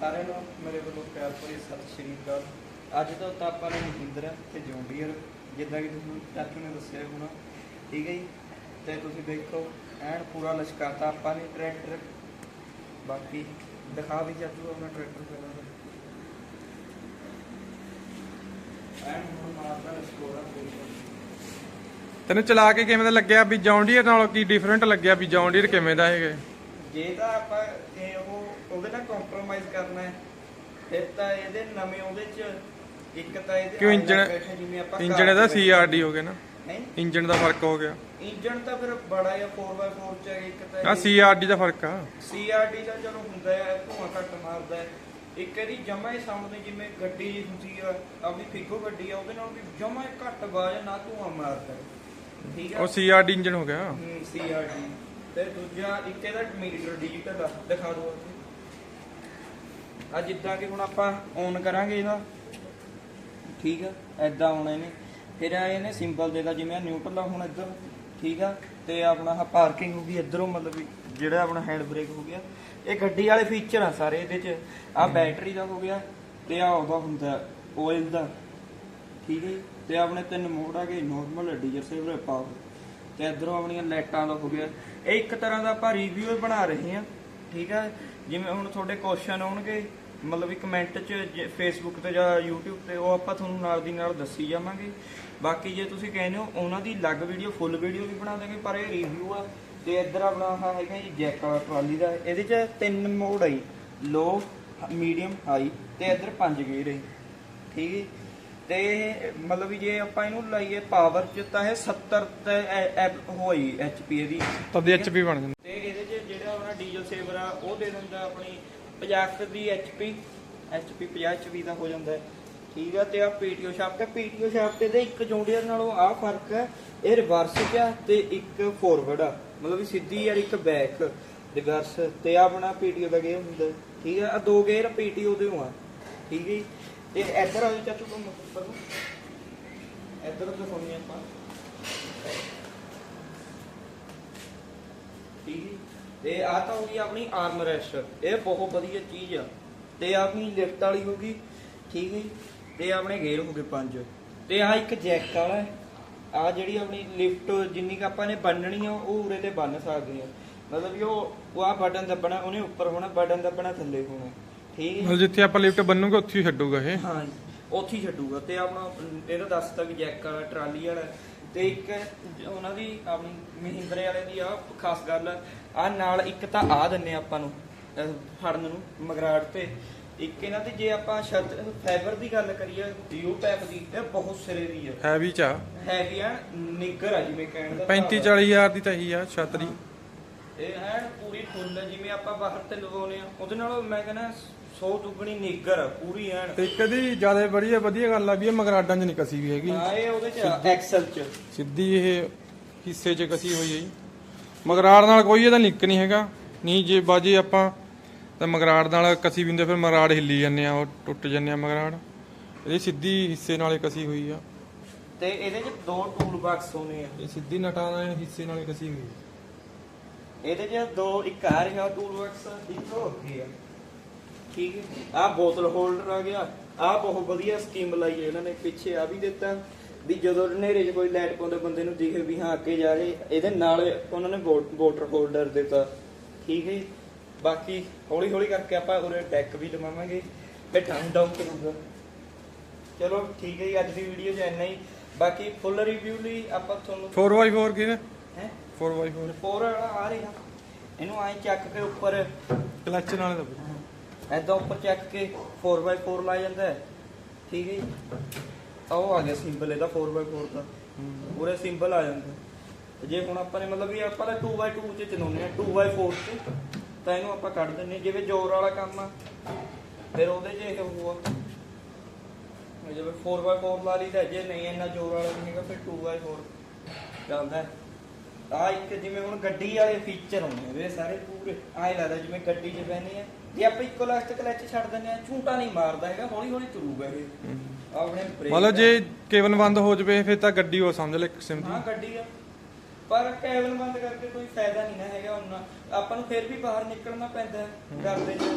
ਸਾਰਿਆਂ ਨੂੰ ਮੇਰੇ ਵੱਲੋਂ ਪਿਆਰ ਭਰੀ ਸਤਿ ਸ਼੍ਰੀ ਅਕਾਲ। ਅੱਜ ਤੋਂ ਤਾਂ ਆਪਾਂ ਨੇ ਮਹਿੰਦਰਾ ਤੇ ਜੌਂਡੀਅਰ ਜਿੱਦਾਂ ਕਿ ਤੁਹਾਨੂੰ ਚਾਚੂ ਨੇ ਦੱਸਿਆ ਹੋਣਾ ਠੀਕ ਹੈ ਜੀ? ਤੇ ਤੁਸੀਂ ਦੇਖੋ ਐਨ ਪੂਰਾ ਲਸ਼ਕਾਤਾ ਆਪਾਂ ਨੇ ਟਰੈਕਟਰ। ਬਾਕੀ ਦਿਖਾ ਵੀ ਚਾਚੂ ਆਪਣਾ ਟਰੈਕਟਰ ਪਹਿਲਾਂ। ਐਨ ਹੁਣ ਮਾਰਦਾ ਲਸ਼ਕੋਰਾ ਤੈਨੂੰ ਚਲਾ ਕੇ ਕਿਵੇਂ ਦਾ ਲੱਗਿਆ ਵੀ ਜੌਂਡੀਅਰ ਨਾਲੋਂ ਕੀ ਡਿਫਰੈਂਟ ਲੱਗਿਆ ਵੀ ਜੌਂਡੀਅਰ ਕਿਵੇਂ ਦਾ ਹੈਗਾ? ਜੇ ਤਾਂ ਆਪਾਂ ਇਹ ਉਹ ਉਹਦੇ ਨਾਲ ਫਿਰ ਤਾਂ ਇਹਦੇ ਨਵੇਂ ਉਹਦੇ ਚ ਇੱਕ ਤਾਂ ਇਹਦੇ ਕਿਉਂ ਇੰਜਣ ਇੰਜਣ ਇਹਦਾ ਦੇ ਸੀਆਰਡੀ ਹੋ ਗਿਆ ਨਾ। ਨਹੀਂ ਇੰਜਣ ਦਾ ਫ਼ਰਕ ਹੋ ਗਿਆ। ਇੰਜਣ ਤਾਂ ਫਿਰ ਬੜਾ ਜਿਹਾ 4x4 ਚ ਹੈ, ਇੱਕ ਆ ਤਾਂ ਸੀਆਰਡੀ ਦਾ ਫ਼ਰਕ ਆ। ਸੀਆਰਡੀ ਦਾ ਚਲੋ ਹੁੰਦਾ ਹੈ ਧੂਆਂ ਘੱਟ ਮਾਰਦਾ ਹੈ ਇੱਕ ਇਹਦੀ ਜਮਾ ਹੀ ਸਾਊਂਡ ਨਹੀਂ ਜਿਵੇਂ ਗੱਡੀ ਹੁੰਦੀ ਆ ਆਪਣੀ ਫਿੱਗੋ ਗੱਡੀ ਆ ਉਹਦੇ ਨਾਲ ਵੀ ਜਮਾ ਹੀ ਘੱਟ ਆਵਾਜ਼ ਨਾ ਧੂਆਂ ਮਾਰਦਾ ਹੈ। ਠੀਕ ਆ? ਉਹ ਸੀਆਰਡੀ ਇੰਜਣ ਹੋ ਗਿਆ। ਸੀਆਰਡੀ ਤੇ ਦੂਜਾ ਇੱਕ ਇਹਦਾ ਮੀਟਰ ਡਿਜੀਟਲ ਆ ਦਿਖਾ ਦਿਓ ਆ ਜਿੱਦਾਂ ਕਿ ਹੁਣ ਆਪਾਂ ਔਨ ਕਰਾਂਗੇ ਇਹਦਾ। ਠੀਕ ਆ? ਐਦਾਂ ਆਉਣਾ ਇਹਨੇ। ਫਿਰ ਆ ਇਹਨੇ ਸਿੰਬਲ ਦੇਦਾ ਜਿਵੇਂ ਆ ਨਿਊਟਰਲ ਆ ਹੁਣ ਇੱਧਰ। ਠੀਕ ਆ? ਤੇ ਆਪਣਾ ਆ ਪਾਰਕਿੰਗ ਹੋ ਗਈ ਇੱਧਰੋਂ ਮਤਲਬ ਜਿਹੜਾ ਆਪਣਾ ਹੈਂਡ ਬ੍ਰੇਕ ਹੋ ਗਿਆ। ਇਹ ਗੱਡੀ ਵਾਲੇ ਫੀਚਰ ਆ ਸਾਰੇ ਇਹਦੇ ਚ। ਆ ਬੈਟਰੀ ਦਾ ਹੋ ਗਿਆ ਤੇ ਆ ਉਹਦਾ ਹੁੰਦਾ ਆਇਲ ਦਾ। ਠੀਕ ਹੈ। ਤੇ ਆਪਣੇ ਤਿੰਨ ਮੋਡ ਆ ਗਏ ਨਾਰਮਲ ਡੀਜ਼ਲ ਸੇਵਰ ਪਾਵਰ ਤੇ ਇਧਰੋਂ ਆਪਣੀਆਂ ਲਾਈਟਾਂ ਦਾ ਹੋ ਗਿਆ। ਇਹ ਇੱਕ ਤਰ੍ਹਾਂ ਦਾ ਆਪਾਂ ਰਿਵਿਊ ਬਣਾ ਰਹੇ ਹਾਂ ਠੀਕ ਹੈ ਜਿਵੇਂ ਹੁਣ ਤੁਹਾਡੇ ਕੁਐਸਚਨ ਆਉਣਗੇ ਮਤਲਬ ਵੀ ਕਮੈਂਟ 'ਚ ਫੇਸਬੁੱਕ ਤੇ ਜਾਂ YouTube ਤੇ ਉਹ ਆਪਾਂ ਤੁਹਾਨੂੰ ਨਾਲ ਦੀ ਨਾਲ ਦੱਸੀ ਜਾਵਾਂਗੇ। ਬਾਕੀ ਜੇ ਤੁਸੀਂ ਕਹਿੰਦੇ ਹੋ ਉਹਨਾਂ ਦੀ ਅਲੱਗ ਵੀਡੀਓ ਫੁੱਲ ਵੀਡੀਓ ਵੀ ਬਣਾ ਦਾਂਗੇ ਪਰ ਇਹ ਰਿਵਿਊ ਆ ਤੇ ਇੱਧਰ ਆਪਣਾ ਆਹ ਹੈਗਾ ਜੀ ਜੈਕ ਵਾਲਾ ਟਰਾਲੀ ਦਾ। ਇਹਦੇ 'ਚ ਤਿੰਨ ਮੋਡ ਆਈ ਲੋ ਮੀਡੀਅਮ ਹਾਈ ਤੇ ਇੱਧਰ ਪੰਜ ਗੇਅਰ ਹੈ ਠੀਕ ਹੈ ਤੇ ਮਤਲਬ ਵੀ ਜੇ ਆਪਾਂ ਇਹਨੂੰ ਲਾਈਏ ਪਾਵਰ ਚ ਤਾਂ ਇਹ 70 ਤੇ ਹੋਈ ਐਚਪੀ ਇਹਦੀ। ਤਦ ਐਚਪੀ ਬਣ ਜਾਂਦਾ ਤੇ ਇਹਦੇ ਚ ਜਿਹੜਾ ਆਪਣਾ ਡੀਜ਼ਲ ਸੇਵਰ ਆ, ਉਹ ਦੇ ਦਿੰਦਾ ਆਪਣੀ 50 ਦੀ ਐਚਪੀ ਐਚਪੀ 50 ਐਚਪੀ ਦਾ ਹੋ ਜਾਂਦਾ ਹੈ। ਠੀਕ ਆ, ਤੇ ਆ ਪੀਟੀਓ ਸ਼ਾਫਟ ਹੈ ਪੀਟੀਓ ਸ਼ਾਫਟ ਦੇ ਇੱਕ ਜੌਂਡੀਅਰ ਨਾਲੋਂ ਆ ਫ਼ਰਕ ਹੈ, ਇਹ ਰਿਵਰਸ ਚ ਆ ਤੇ ਇੱਕ ਫੋਰਵਰਡ ਆ। ਮਤਲਬ ਵੀ ਸਿੱਧੀ ਯਾਰ ਇੱਕ ਬੈਕ ਰਿਵਰਸ ਤੇ ਆ ਆਪਣਾ ਪੀਟੀਓ ਦਾ ਗੇਅਰ ਹੁੰਦਾ ਹੈ। ਠੀਕ ਆ ਆ ਦੋ ਗੇਅਰ ਪੀਟੀਓ ਦੇ ਆ ਠੀਕ ਹੈ ਜੀ। ਤੇ ਇੱਧਰ ਆ ਜੀ ਚਾਚੂ ਤੋਂ ਉੱਪਰ ਨੂੰ। ਇੱਧਰ ਦਿਖਾਉਂਦੇ ਆਪਾਂ। ਠੀਕ ਹੈ ਤੇ ਆ ਤਾਂ ਹੋ ਗਈ ਆਪਣੀ ਆਰਮ ਰੈਸਟ ਇਹ ਬਹੁਤ ਵਧੀਆ ਚੀਜ਼ ਆ। ਤੇ ਆਪਣੀ ਲਿਫਟ ਵਾਲੀ ਹੋ ਗਈ। ਠੀਕ ਹੈ ਤੇ ਆਪਣੇ ਗੇਅਰ ਹੋ ਗਏ ਪੰਜ। ਤੇ ਆ ਇੱਕ ਜੈਕ ਵਾਲਾ ਆ ਜਿਹੜੀ ਆਪਣੀ ਲਿਫਟ ਜਿੰਨੀ ਕ ਆਪਾਂ ਨੇ ਬੰਨਣੀ ਆ ਉਹ ਉਰੇ ਤੇ ਬੰਨ ਸਕਦੇ ਆ। ਮਤਲਬ ਵੀ ਉਹ ਆ ਬਟਨ ਦੱਬਣਾ ਉਹਨੇ ਉੱਪਰ ਹੋਣਾ ਬਟਨ ਦੱਬਣਾ ਥੱਲੇ ਹੋਣਾ। ਠੀਕ ਹੈ ਮਤਲਬ ਜਿੱਥੇ ਆਪਾਂ ਲਿਫਟ ਬੰਨੂਗੇ ਉੱਥੇ ਹੀ ਛੱਡੂਗਾ ਇਹ। ਹਾਂ ਉੱਥੇ ਹੀ ਛੱਡੂਗਾ। ਤੇ ਆਪਣਾ ਇਹਦਾ ਦੱਸਤਾ ਵੀ ਜੈਕ ਵਾਲਾ ਟਰਾਲੀ ਵਾਲਾ। ਤੇ ਇੱਕ ਉਹਨਾਂ ਦੀ ਆਪਣੀ ਮਹਿੰਦਰੇ ਵਾਲੇ ਦੀ ਆ ਖਾਸ ਗੱਲ ਆ ਨਾਲ ਇੱਕ ਤਾਂ ਆ ਦਿੰਨੇ ਆਪਾਂ ਨੂੰ ਫੜਨ ਨੂੰ ਮਗਰਾੜ ਤੇ। ਇੱਕ ਇਹਨਾਂ ਦੀ ਜੇ ਆਪਾਂ ਛੱਤ ਫਾਈਬਰ ਦੀ ਗੱਲ ਕਰੀਏ ਯੂ ਟੈਪ ਦੀ ਇਹ ਬਹੁਤ ਸਿਰੇ ਦੀ ਆ। ਹੈਵੀ ਚ ਹੈਵੀ ਆ ਨਿੱਗਰ ਆ ਜਿਵੇਂ ਕਹਿਣ ਦਾ 35 ਭਾਵ ਆ। 40 ਹਜ਼ਾਰ ਦੀ ਤਾਂ ਇਹੀ ਆ ਛਤਰੀ ਇਹ ਐਨ ਪੂਰੀ ਫੁੱਲ ਜਿਵੇਂ ਆਪਾਂ ਬਾਹਰ ਤੇ ਲਗਾਉਨੇ ਆ ਉਹਦੇ ਨਾਲੋਂ ਮੈਂ ਕਹਿੰਦਾ 100 ਦੁੱਗਣੀ ਨਿੱਗਰ ਪੂਰੀ ਐਨ। ਤੇ ਇੱਕ ਦੀ ਜ਼ਿਆਦਾ ਵਧੀਆ ਵਧੀਆ ਗੱਲ ਆ ਵੀ ਇਹ ਮਗਰਾਡਾਂ 'ਚ ਨਹੀਂ ਕਸੀ ਵੀ ਹੈਗੀ। ਹਾਂ ਇਹ ਉਹਦੇ ਚ ਐਕਸਲ ਚ। ਸਿੱਧੀ ਇਹ ਹਿੱਸੇ 'ਚ ਕਸੀ ਹੋਈ ਹੈ ਮਗਰਾੜ ਨਾਲ ਕੋਈ ਇਹਦਾ ਲਿੰਕ ਨਹੀਂ ਹੈਗਾ। ਨਹੀਂ ਜੇ ਬਾਜੇ ਆਪਾਂ ਤਾਂ ਮਗਰਾੜ ਨਾਲ ਕਸੀ ਵੀ ਹੁੰਦੇ ਫਿਰ ਮਗਰਾੜ ਹਿੱਲੀ ਜਾਂਦੇ ਆ ਉਹ ਟੁੱਟ ਜਾਂਦੇ ਆ ਮਗਰਾੜ ਇਹ ਸਿੱਧੀ ਹਿੱਸੇ ਨਾਲੇ ਕਸੀ ਹੋਈ ਆ। ਤੇ ਇਹਦੇ ਚ ਦੋ ਟੂਲ ਬਾਕਸ ਹੋਣੇ ਆ। ਇਹ ਸਿੱਧੀ ਨਟਾਂ ਨਾਲ ਹਿੱਸੇ ਨਾਲੇ ਕਸੀ ਹੋਈ ਆ। ਇਹਦੇ ਚ ਦੋ ਇੱਕ ਆ ਰਿਹਾ ਟੂਲ ਬਾਕਸ ਇੱਕ ਹੋ ਗਿਆ ਠੀਕ ਹੈ। ਆ ਬੋਤਲ ਹੋਲਡਰ ਆ ਗਿਆ। ਆ ਬਹੁਤ ਵਧੀਆ ਸਕੀਮ ਲਾਈ ਹੈ ਇਹਨਾਂ ਨੇ ਪਿੱਛੇ ਆ ਵੀ ਦਿੱਤਾ ਵੀ ਜਦੋਂ ਹਨੇਰੇ 'ਚ ਕੋਈ ਲਾਈਟ ਪਾਉਂਦੇ ਬੰਦੇ ਨੂੰ ਦਿਖੇ ਵੀ ਹਾਂ ਅੱਗੇ ਜਾ ਰਹੇ। ਇਹਦੇ ਨਾਲ ਉਹਨਾਂ ਨੇ ਵਾਟਰ ਹੋਲਡਰ ਦਿੱਤਾ। ਠੀਕ ਹੈ। ਬਾਕੀ ਹੌਲੀ ਹੌਲੀ ਕਰਕੇ ਆਪਾਂ ਉਰੇ ਡੈਕ ਵੀ ਲਵਾਵਾਂਗੇ। ਤੇ ਡਾਊਨ ਡਾਊਨ ਕਰੂਗਾ। ਚਲੋ ਠੀਕ ਹੈ ਜੀ ਅੱਜ ਦੀ ਵੀਡੀਓ 'ਚ ਇੰਨਾ ਹੀ। ਬਾਕੀ ਫੁੱਲ ਰਿਵਿਊ ਲਈ ਆਪਾਂ ਤੁਹਾਨੂੰ 4x4 ਕਿਹਨੇ ਹੈ? 4x4 ਫੋਰ ਵਾਲਾ ਆ ਰਿਹਾ। ਇਹਨੂੰ ਐਂ ਚੱਕ ਕੇ ਉੱਪਰ ਕਲੱਚ ਨਾਲ ਦਾ ਐਦਾਂ ਉੱਪਰ ਚੱਕ ਕੇ 4x4 ਲਾ ਜਾਂਦਾ ਹੈ। ਠੀਕ ਹੈ ਜੀ? ਆਹ ਉਹ ਆ ਗਿਆ ਸਿੰਬਲ ਇਹਦਾ 4x4 ਦਾ। ਪੂਰੇ ਸਿੰਬਲ ਆ ਜਾਂਦਾ। ਤੇ ਜੇ ਹੁਣ ਆਪਾਂ ਨੇ ਮਤਲਬ ਵੀ ਆਪਾਂ ਤਾਂ 2x2 ਚ ਚਲਾਉਂਦੇ ਆ 2x4 ਚ ਤਾਂ ਇਹਨੂੰ ਆਪਾਂ ਕੱਢ ਦਿੰਨੇ। ਜਿਵੇਂ ਜ਼ੋਰ ਵਾਲਾ ਕੰਮ ਆ ਫਿਰ ਉਹਦੇ 'ਚ ਇਹ ਹੋਊਗਾ। ਜਿਵੇਂ 4x4 ਲਾ ਲਈਦਾ ਜੇ ਨਹੀਂ ਇੰਨਾ ਜ਼ੋਰ ਵਾਲਾ ਨਹੀਂ ਹੈਗਾ ਫਿਰ 2x4 ਚੱਲਦਾ ਹੈ। ਆ ਇੱਕ ਜਿਵੇਂ ਹੁਣ ਗੱਡੀ ਵਾਲੇ ਫੀਚਰ ਹੁੰਦੇ ਨੇ ਸਾਰੇ ਪੂਰੇ ਐਂ ਲੱਗਦਾ ਜਿਵੇਂ ਗੱਡੀ 'ਚ ਬੈਨੇ ਆ। ਜੇ ਆਪਾਂ ਇੱਕੋ ਲਾਸਟ ਕਲਚ ਛੱਡ ਦਿੰਦੇ ਆ ਝੂਟਾ ਨਹੀਂ ਮਾਰਦਾ ਹੈਗਾ ਹੌਲੀ ਹੌਲੀ ਤੁਰੂਗਾ ਇਹ। ਆਪਣੇ ਮਤਲਬ ਜੇ ਕੇਬਲ ਬੰਦ ਹੋ ਜਵੇ ਫਿਰ ਤਾਂ ਗੱਡੀ ਉਹ ਸਮਝ ਲੈ ਕਿਸਮ ਹਾਂ ਦੀ ਗੱਡੀ ਆ। ਪਰ ਕੇਬਲ ਬੰਦ ਕਰਕੇ ਕੋਈ ਫਾਇਦਾ ਨਹੀਂ ਨਾ ਹੈਗਾ ਉਹਨਾਂ ਆਪਾਂ ਨੂੰ ਫਿਰ ਵੀ ਬਾਹਰ ਨਿਕਲਣਾ ਪੈਂਦਾ ਹੈ ਡਰਦੇ ਚ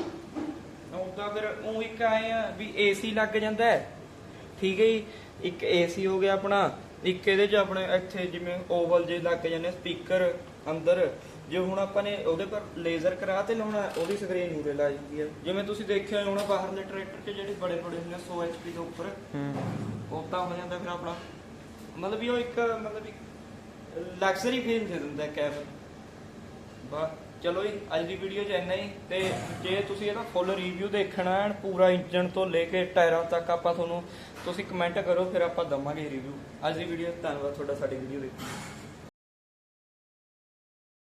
ਉਦਾਂ ਫਿਰ ਉਹ ਇੱਕ ਆਏ ਆ ਵੀ ਏਸੀ ਲੱਗ ਜਾਂਦਾ ਹੈ। ਠੀਕ ਹੈ ਜੀ ਇੱਕ ਏਸੀ ਹੋ ਗਿਆ ਆਪਣਾ ਇੱਕ ਇਹਦੇ ਚ ਆਪਣੇ ਇੱਥੇ ਜਿਵੇਂ ਓਵਲ ਜੇ ਲੱਗ ਜਾਂਦੇ ਸਪੀਕਰ ਅੰਦਰ। ਜੇ ਹੁਣ ਆਪਾਂ ਨੇ ਉਹਦੇ ਪਰ ਲੇਜ਼ਰ ਕਰਾ ਤੇ ਲਾਉਣਾ ਉਹਦੀ ਸਕਰੀਨ ਉਰੇ ਲਾ ਜਾਂਦੀ ਹੈ ਜਿਵੇਂ ਤੁਸੀਂ ਦੇਖਿਆ ਹੋਣਾ ਬਾਹਰਲੇ ਟਰੈਕਟਰ 'ਚ ਜਿਹੜੇ ਬੜੇ ਬੜੇ ਹੁੰਦੇ 100 HP ਦੇ ਉੱਪਰ ਹੂੰ। ਉਦਾਂ ਹੋ ਜਾਂਦਾ ਫਿਰ ਆਪਣਾ। ਮਤਲਬ ਉਹ ਇੱਕ ਮਤਲਬ ਇੱਕ ਲਗਜ਼ਰੀ ਫੀਲ ਦੇ ਦਿੰਦਾ ਕੈਬ। ਬਾ ਚਲੋ ਜੀ, ਅੱਜ ਦੀ ਵੀਡੀਓ 'ਚ ਇੰਨਾ ਹੀ। ਤੇ ਜੇ ਤੁਸੀਂ ਇਹਦਾ ਫੁੱਲ ਰਿਵਿਊ ਦੇਖਣਾ ਹੈ, ਪੂਰਾ ਇੰਜਨ ਤੋਂ ਲੈ ਕੇ ਟਾਇਰਾਂ ਤੱਕ ਆਪਾਂ ਤੁਹਾਨੂੰ ਤੁਸੀਂ ਕਮੈਂਟ ਕਰੋ, ਫਿਰ ਆਪਾਂ ਦਵਾਂਗੇ ਰਿਵਿਊ ਅੱਜ ਦੀ ਵੀਡੀਓ ਧੰਨਵਾਦ, ਤੁਹਾਡਾ ਸਾਡੀ ਵੀਡੀਓ ਦੇਖਣ ਲਈ।